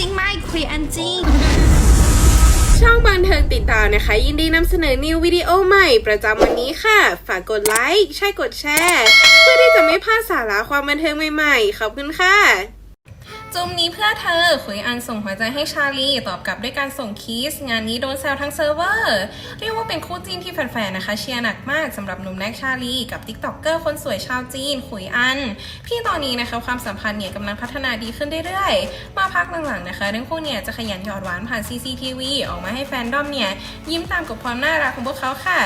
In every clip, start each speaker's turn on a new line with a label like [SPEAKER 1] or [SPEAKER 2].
[SPEAKER 1] ริ
[SPEAKER 2] งๆ ไม่คุยอันจริง
[SPEAKER 1] ช่องบันเทิงติดตามนะคะ ยินดีนำเสนอนิววิดีโอใหม่ประจำวันนี้ค่ะ ฝากกดไลค์ ใช่กดแชร์ เพื่อที่จะไม่พลาดสาระความบันเทิงใหม่ๆ ขอบคุณค่ะ จุมนี้เพื่อเธอคุยอันส่งหัวใจให้ชาลี ตอบกลับด้วยการส่งคีสงานนี้โดนแซวทั้งเซิร์ฟเวอร์ เรียกว่าเป็นคู่จิ้นที่แฟนๆ นะคะ เชียร์หนักมากสำหรับหนุ่มแน็กชาลีกับติ๊กต็อกเกอร์คนสวยชาวจีนขุยอัน ที่ตอนนี้นะคะความสัมพันธ์เนี่ยกำลังพัฒนาดีขึ้นเรื่อยๆ มาพักหลังๆนะคะทั้งคู่เนี่ยจะขยันหยอดหวานผ่าน CCTV ออกมาให้แฟนดอมเนี่ยยิ้มตามกับความน่ารักของพวกเขาค่ะ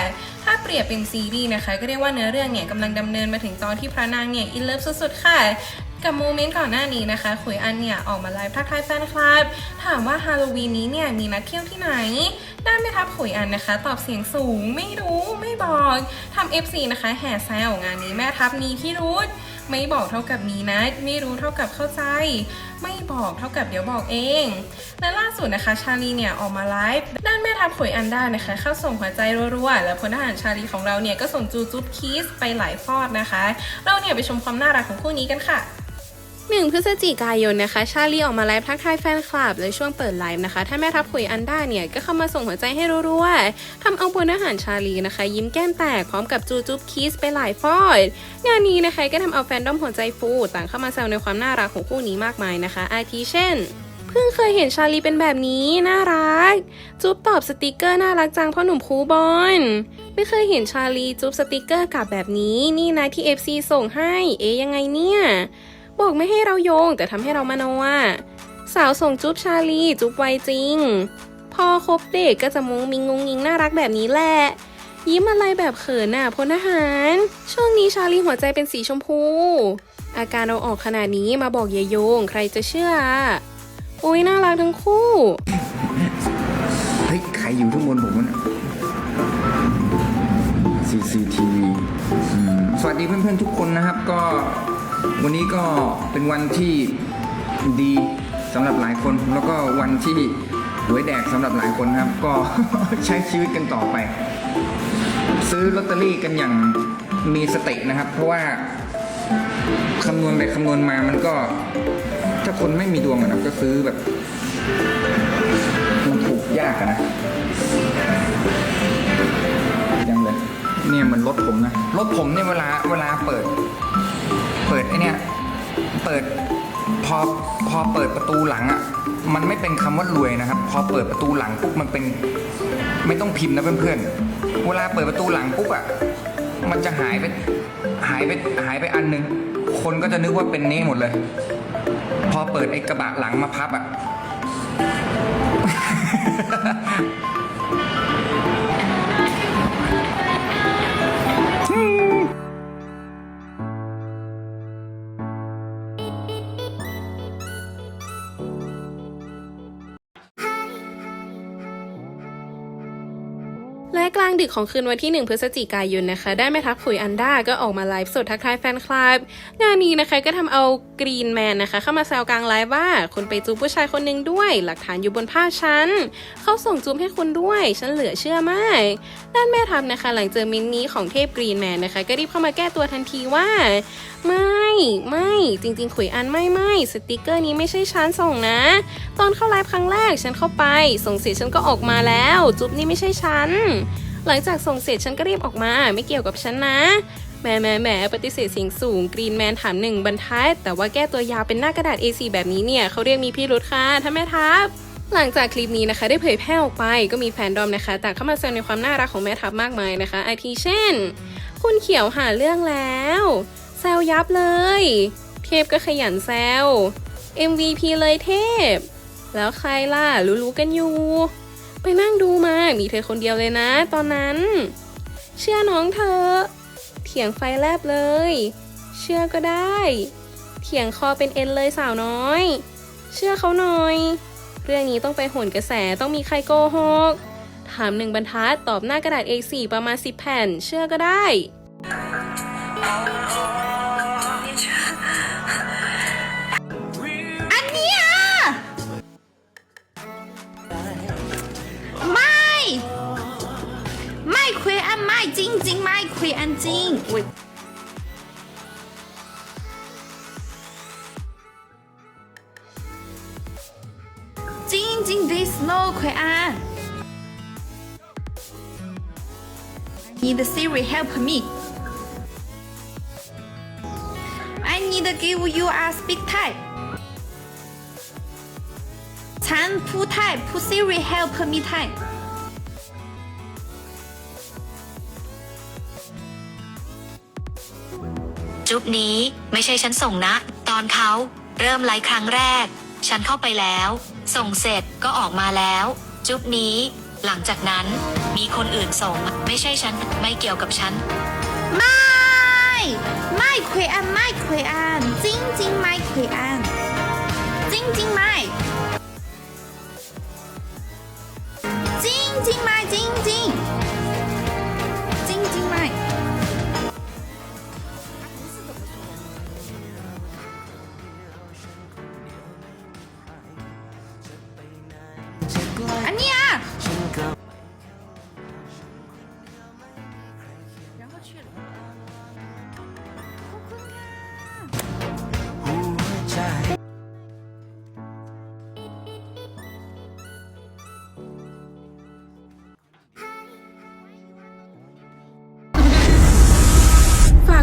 [SPEAKER 1] ถ้าเปรียบเป็นซีรีส์นะคะก็เรียกว่าเนื้อเรื่องเนี่ยกำลังดำเนินมาถึงตอนที่พระนางเนี่ยอินเลิฟสุดๆค่ะ กับโมเมนต์ก่อนหน้านี้นะคะขุยอันเนี่ยออกมาไลฟ์ทักทายแฟนคลับ ถามว่าฮาโลวีนนี้เนี่ยมีนัดเที่ยวที่ไหน ด้านแม่ทัพขุยอันนะคะ ตอบเสียงสูงไม่รู้ไม่บอกทำ FC นะคะแห่แซวงานนี้แม่ทัพมีที่รู้ไม่บอกเท่ากับมีนะไม่รู้เท่ากับเข้าใจ ไม่บอกเท่ากับเดี๋ยวบอกเอง และล่าสุดนะคะ ชาลีเนี่ยออกมาไลฟ์ด้านแม่ทัพขุยอันด้านะคะ เข้าส่งหัวใจรัวๆ และพลทหารชาลีของเราเนี่ยก็ส่งจูจุ๊บคีสไปหลายฟอดนะคะ เราเนี่ยไปชมความน่ารักของคู่นี้กันค่ะ หนึ่งพฤศจิกายนนะคะ ชาลีออกมาไลฟ์ทักทายแฟนคลับและช่วงเปิดไลฟ์นะคะ ถ้าแม่ทัพขุยอันด้าเนี่ย ก็เข้ามาส่งหัวใจให้รัวๆทำเอาพลทหารชาลีนะคะ ยิ้มแก้มแตกพร้อมกับจูจุ๊บคิสไปหลายฟอดงานนี้นะคะก็ทำเอาแฟนดอมหัวใจฟู ต่างเข้ามาแซวในความน่ารักของคู่นี้มากมายนะคะ อาทิเช่นเพิ่งเคยเห็นชาลีเป็นแบบนี้ น่ารัก จุ๊บตอบสติกเกอร์น่ารักจังพ่อหนุ่มคูบอลไม่เคยเห็นชาลีจุ๊บสติกเกอร์กลับแบบนี้ นี่นะที่ FC ส่งให้ เอ๊ยยังไงเนี่ย บอกไม่ให้เราโยงแต่ทำให้เรามาโนว่าสาวส่งจุ๊บชาลี จุ๊บไวจริง พอคบเด็กก็จะมุงมิงงงงิงน่ารักแบบนี้แหละ ยิ้มอะไรแบบเขินน่ะพลทหาร ช่วงนี้ชาลีหัวใจเป็นสีชมพู อาการเราออกขนาดนี้มาบอกอย่าโยง ใครจะเชื่ออุ้ยน่ารักทั้งคู่
[SPEAKER 3] เฮ้ย ใครอยู่ข้างบนผมวะเนี่ย CCTV สวัสดีเพื่อนๆทุกคนนะครับก็ วันนี้ก็เป็นวันที่ดีสำหรับหลายคน แล้วก็วันที่หวยแดกสำหรับหลายคนครับ ก็ใช้ชีวิตกันต่อไป ซื้อลอตเตอรี่กันอย่างมีสตินะครับ เพราะว่าคำนวณไปคำนวณมามันก็ ถ้าคนไม่มีดวงนะก็ซื้อแบบมันถูกยากนะยังเลยเนี่ยมันรถผมนะรถผมเนี่ยเวลาเวลาเปิด เปิดไอเนี่ยเปิดพอพอเปิดประตูหลังอะ่ะมันไม่เป็นคำว่ารวยนะครับ พอเปิดประตูหลังปุ๊บมันเป็นไม่ต้องพิมพ์นะเพื่อนๆ เวลาเปิดประตูหลังปุ๊บอะ่ะมันจะหายไปหายไปหายไปอันหนึง คนก็จะนึกว่าเป็นนี้หมดเลย พอเปิดไอ้กระบะหลังมาพับอะ
[SPEAKER 1] และกลางดึกของคืนวันที่ 1 พฤศจิกายนนะคะ ได้แม่ทัพขุยอันดาก็ออกมาไลฟ์สดทักทายแฟนคลับ งานนี้นะคะก็ทำเอากรีนแมนนะคะ เข้ามาแซวกลางไลฟ์ว่าคุณไปจูบผู้ชายคนหนึ่งด้วย หลักฐานอยู่บนภาฉันเขาส่งจูบให้คุณด้วย ฉันเหลือเชื่อมากด้านแม่ทัพนะคะ หลังเจอมินนี้ของเทพกรีนแมนนะคะ ก็รีบเข้ามาแก้ตัวทันทีว่า ไม่ไม่จริงๆขุยอันไม่ไม่สติกเกอร์นี้ไม่ใช่ฉันส่งนะ ตอนเข้าไลฟ์ครั้งแรกฉันเข้าไปส่งเสร็จฉันก็ออกมาแล้ว จุ๊บนี่ไม่ใช่ฉัน หลังจากส่งเสร็จฉันก็รีบออกมา ไม่เกี่ยวกับฉันนะแหมแหมแหมปฏิเสธเสียงสูงกรีนแมนถามหนึ่งบรรทัด แต่ว่าแก้ตัวยาวเป็นหน้ากระดาษ A4 แบบนี้เนี่ยเขาเรียกมีพิรุธค่ะท่านแม่ทัพหลังจากคลิปนี้นะคะได้เผยแพร่ออกไปก็มีแฟนดอมนะคะต่างเข้ามาแซวในความน่ารักของแม่ทัพมากมายนะคะอาทิเช่น คุณเขียวหาเรื่องแล้วแซวยับเลย เทพก็ขยันแซว MVP เลยเทพ แล้วใครล่ะรู้ๆกันอยู่ ไปนั่งดูมา มีเธอคนเดียวเลยนะ ตอนนั้น เชื่อน้องเธอ เถียงไฟแลบเลย เชื่อก็ได้ เถียงคอเป็นเอ็นเลยสาวน้อย เชื่อเขาหน่อย เรื่องนี้ต้องไปโหนกระแสต้องมีใครโกหก ถามหนึ่งบรรทัดตอบหน้ากระดาษ A4 ประมาณ 10 แผ่น เชื่อก็ได้
[SPEAKER 2] จริงจริงไม่คุยอันจริงอุ๊ยจริงจริง this no คุยอัน need Siri help me I need to give you a speak type ฉันพูดไทยพูด Siri help me ไ จุ๊
[SPEAKER 4] บนี้ ไม่ใช่ฉันส่งนะ ตอนเขาเริ่มไลฟ์ครั้งแรก ฉันเข้าไปแล้ว ส่งเสร็จก็ออกมาแล้ว จุ๊บนี้ หลังจากนั้น มีคนอื่นส่ง ไม่ใช่ฉัน ไม่เกี่ยวกับฉัน
[SPEAKER 2] ไม่ ไม่คุยอันไม่คุยอันจริงจริงไม่คุยอันจริงจริงไม่จริงจริงไม่จริงจริง